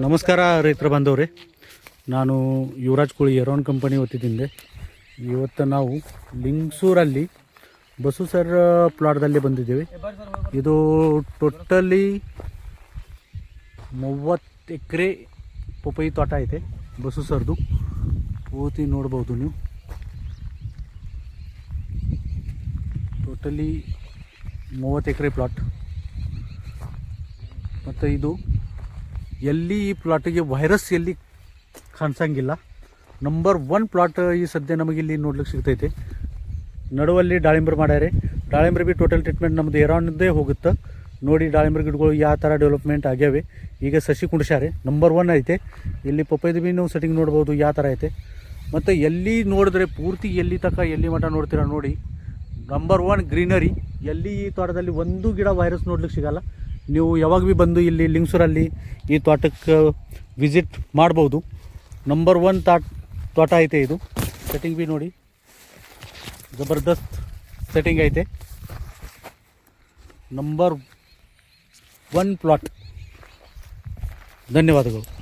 ನಮಸ್ಕಾರ ರೈತರ ಬಾಂಧವ್ರೆ. ನಾನು ಯುವರಾಜ್ ಕೋಳಿ ಎರೋನ್ ಕಂಪನಿ ಹೊತ್ತಿದ್ದೆ ಇವತ್ತು ನಾವು ಲಿಂಗ್ಸೂರಲ್ಲಿ ಬಸು ಸರ್ ಪ್ಲಾಟ್ದಲ್ಲಿ ಬಂದಿದ್ದೀವಿ. ಇದು ಟೋಟಲಿ ಮೂವತ್ತು ಎಕರೆ ಪೊಪೈ ತೋಟ ಐತೆ ಬಸು ಸರ್ದು. ಪೂರ್ತಿ ನೋಡ್ಬೋದು ನೀವು. ಟೋಟಲಿ ಮೂವತ್ತು ಎಕರೆ ಪ್ಲಾಟ್. ಮತ್ತು ಇದು ಎಲ್ಲಿ ಈ ಪ್ಲಾಟಿಗೆ ವೈರಸ್ ಎಲ್ಲಿ ಕಾಣಿಸಂಗಿಲ್ಲ. ನಂಬರ್ ಒನ್ ಪ್ಲಾಟ್ ಈ ಸದ್ಯ ನಮಗಿಲ್ಲಿ ನೋಡ್ಲಿಕ್ಕೆ ಸಿಗ್ತೈತಿ. ನಡುವಲ್ಲಿ ದಾಳಿಂಬ್ರ ಮಾಡ್ಯಾರೆ. ದಾಳಿಂಬ್ರ ಬಿ ಟೋಟಲ್ ಟ್ರೀಟ್ಮೆಂಟ್ ನಮ್ಮದು ಎರಾನ್ದೇ ಹೋಗುತ್ತೆ. ನೋಡಿ ದಾಳಿಂಬ್ರ ಗಿಡಗಳು ಯಾವ ಥರ ಡೆವಲಪ್ಮೆಂಟ್ ಆಗ್ಯಾವೆ. ಈಗ ಸಸಿ ಕುಂಡಿಸ್ಯಾರೆ. ನಂಬರ್ ಒನ್ ಐತೆ. ಇಲ್ಲಿ ಪಪ್ಪೈದು ಬಿ ನೀವು ಸೆಟ್ಟಿಂಗ್ ನೋಡ್ಬೋದು ಯಾವ ಥರ ಐತೆ. ಮತ್ತು ಎಲ್ಲಿ ನೋಡಿದ್ರೆ ಪೂರ್ತಿ ಎಲ್ಲಿ ತನಕ ಎಲ್ಲಿ ಮಠ ನೋಡ್ತೀರ ನೋಡಿ. ನಂಬರ್ ಒನ್ ಗ್ರೀನರಿ ಎಲ್ಲಿ ಈ ತೋಟದಲ್ಲಿ ಒಂದು ಗಿಡ ವೈರಸ್ ನೋಡ್ಲಿಕ್ಕೆ ಸಿಗಲ್ಲ. ನೀವು ಯಾವಾಗ ಭೀ ಬಂದು ಇಲ್ಲಿ ಲಿಂಗ್ಸೂರಲ್ಲಿ ಈ ತೋಟಕ್ಕೆ ವಿಸಿಟ್ ಮಾಡ್ಬೋದು. ನಂಬರ್ ಒನ್ ತಾಟ್, ತೋಟ ಐತೆ ಇದು. ಸೆಟ್ಟಿಂಗ್ ಭೀ ನೋಡಿ. ಜಬರ್ದಸ್ತ್ ಸೆಟ್ಟಿಂಗ್ ಐತೆ. ನಂಬರ್ ಒನ್ ಪ್ಲಾಟ್ ಧನ್ಯವಾದಗಳು.